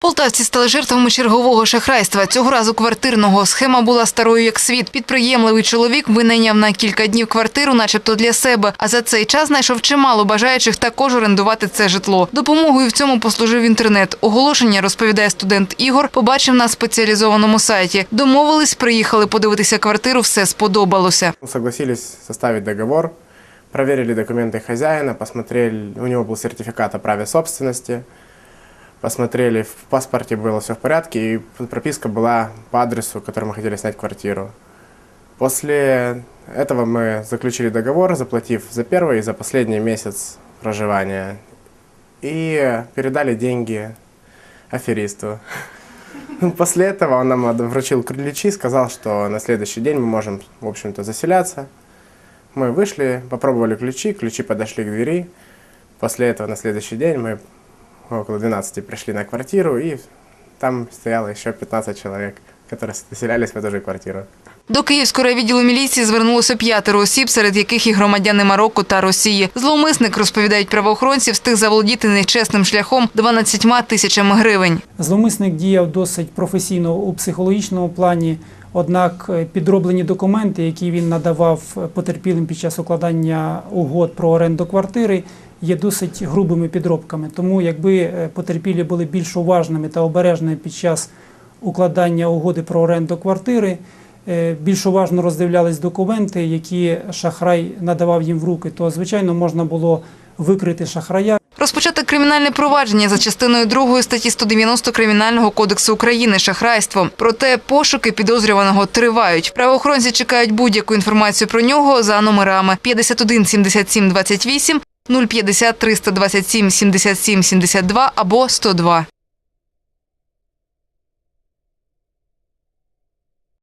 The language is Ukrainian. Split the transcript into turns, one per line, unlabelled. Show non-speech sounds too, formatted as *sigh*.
Полтавці стали жертвами чергового шахрайства. Цього разу квартирного. Схема була старою як світ. Підприємливий чоловік винайняв на кілька днів квартиру, начебто для себе. А за цей час знайшов чимало бажаючих також орендувати це житло. Допомогою в цьому послужив інтернет. Оголошення, розповідає студент Ігор, побачив на спеціалізованому сайті. Домовились, приїхали подивитися квартиру, все сподобалося.
Согласились составить договор, проверили документы хозяина, посмотрели, у него был сертификат о праве собственности, посмотрели, в паспорте было все в порядке, и прописка была по адресу, который мы хотели снять квартиру. После этого мы заключили договор, заплатив за первый и за последний месяц проживания, и передали деньги аферисту. *laughs* После этого он нам вручил ключи, сказал, что на следующий день мы можем, в общем-то, заселяться. Мы вышли, попробовали ключи, ключи подошли к двери. После этого на следующий день мы около 12 пришли на квартиру, и там стояло еще 15 человек, которые заселялись в эту же квартиру.
До Київського відділу міліції звернулося п'ятеро осіб, серед яких і громадяни Марокко та Росії. Зловмисник, розповідають правоохоронці, встиг заволодіти нечесним шляхом 12 тисячами гривень.
Зловмисник діяв досить професійно у психологічному плані, однак е, підроблені документи, які він надавав е, потерпілим під час укладання угод про оренду квартири, є досить грубими підробками. Тому якби е, потерпілі були більш уважними та обережними під час укладання угоди про оренду квартири, більш уважно роздивлялись документи, які шахрай надавав їм в руки, то звичайно можна було викрити шахрая,
Розпочати кримінальне провадження за частиною 2 статті 190 Кримінального кодексу України «Шахрайство». Проте пошуки підозрюваного тривають. Правоохоронці чекають будь-яку інформацію про нього за номерами 51 77 28, 050 327 77 72 або 102.